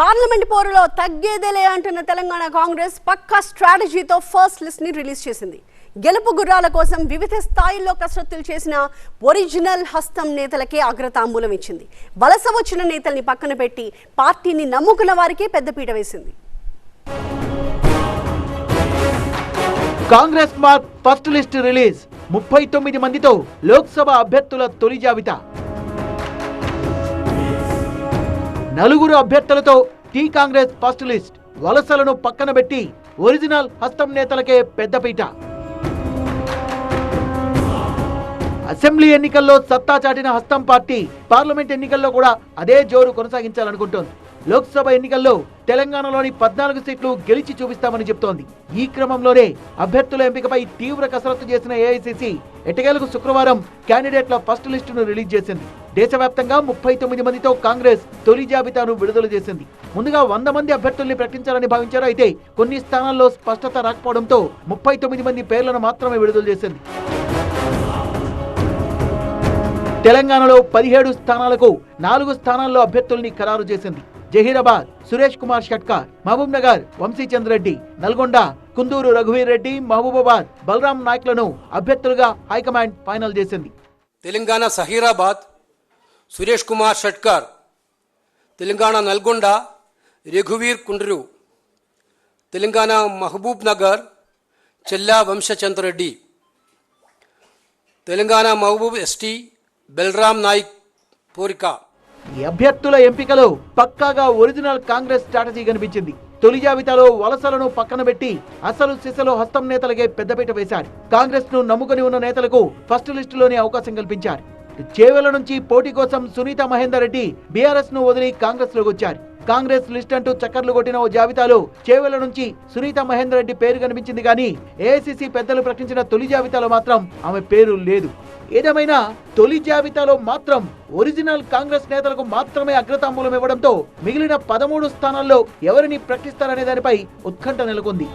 Parliament పోరులో తగ్గేదేలే అంటున్న తెలంగాణ కాంగ్రెస్ పక్కా స్ట్రాటజీతో ఫస్ట్ లిస్ట్ని రిలీజ్ చేసింది. గెలుపు గుర్రాల కోసం వివిధ స్థాయిల్లో కసరత్తులు చేసిన ఒరిజినల్ హస్తం నేతలకే అగ్రతాంబూలం ఇచ్చింది. వలస వచ్చిన నేతల్ని పక్కన పెట్టి పార్టీని నమ్ముకున్న వారికే పెద్దపీట వేసింది. Congress first list release. ముప్పై తొమ్మిది మందితో లోక్సభ అభ్యర్థుల తొలి జాబితా. నలుగురు అభ్యర్థులతో టీ కాంగ్రెస్ ఫస్ట్ లిస్ట్ వలసలను పక్కన పెట్టి ఒరిజినల్ హస్తం నేతలకే పెద్దపీట అసెంబ్లీ ఎన్నికల్లో సత్తా చాటిన హస్తం పార్టీ పార్లమెంట్ ఎన్నికల్లో కూడా అదే జోరు కొనసాగించాలనుకుంటోంది. లోక్సభ ఎన్నికల్లో తెలంగాణలోని పద్నాలుగు సీట్లు గెలిచి చూపిస్తామని చెప్తోంది. ఈ క్రమంలోనే అభ్యర్థుల ఎంపికపై తీవ్ర కసరత్తు చేసిన ఏఐసిసి ఎటకేలకు శుక్రవారం క్యాండిడేట్ల ఫస్ట్ లిస్టును రిలీజ్ చేసింది. దేశవ్యాప్తంగా ముప్పై తొమ్మిది మందితో కాంగ్రెస్ తొలి జాబితాను విడుదల చేసింది. ముందుగా వంద మంది అభ్యర్థుల్ని ప్రకటించాలని భావించారు. అయితే కొన్ని స్థానాల్లో స్పష్టత రాకపోవడంతో ముప్పై తొమ్మిది మంది పేర్లను మాత్రమే విడుదల చేసింది. తెలంగాణలో పదిహేడు స్థానాలకు నాలుగు స్థానాల్లో అభ్యర్థుల్ని ఖరారు చేసింది. జహీరాబాద్ సురేష్ కుమార్ షట్కార్ మహబూబ్ నగర్ వంశీచంద్ రెడ్డి నల్గొండ కుందూరు రఘువీర్ రెడ్డి మహబూబాబాద్ బలరాం నాయక్లను అభ్యర్థులుగా హైకమాండ్ ఫైనల్ చేసింది. తెలంగాణ సహీరాబాద్ సురేష్ కుమార్ షట్కర్ తెలంగాణ నల్గొండ రఘువీర్ కుండ్రు తెలంగాణ మహబూబ్ నగర్ చెల్లా వంశచంద్రెడ్డి తెలంగాణ మహబూబ్ ఎస్టీ బెల్రాం నాయక్ పోరిక. ఈ అభ్యర్థుల ఎంపికలో పక్కాగా ఒరిజినల్ కాంగ్రెస్ స్ట్రాటజీ కనిపించింది. తొలి జాబితాలో వలసలను పక్కన పెట్టి అసలు సిసలు హస్తం నేతలకే పెద్దపీట వేశారు. కాంగ్రెస్ను నమ్ముకుని ఉన్న నేతలకు ఫస్ట్ లిస్టులోనే అవకాశం కల్పించారు. చేవెల నుంచి పోటీ కోసం సునీత మహేందర్ రెడ్డి బీఆర్ఎస్ను వదిలి కాంగ్రెస్లోకి వచ్చారు. కాంగ్రెస్ లిస్ట్ అంటూ చక్కర్లు కొట్టిన ఓ జాబితాలో చేవెల నుంచి సునీత మహేందర్ రెడ్డి పేరు కనిపించింది కానీ ఏఐసిసి పెద్దలు ప్రకటించిన తొలి జాబితాలో మాత్రం ఆమె పేరు లేదు. ఏదేమైనా తొలి జాబితాలో మాత్రం ఒరిజినల్ కాంగ్రెస్ నేతలకు మాత్రమే అగ్రతాంబూలం ఇవ్వడంతో మిగిలిన పదమూడు స్థానాల్లో ఎవరిని ప్రకటిస్తారనే దానిపై ఉత్కంఠ నెలకొంది.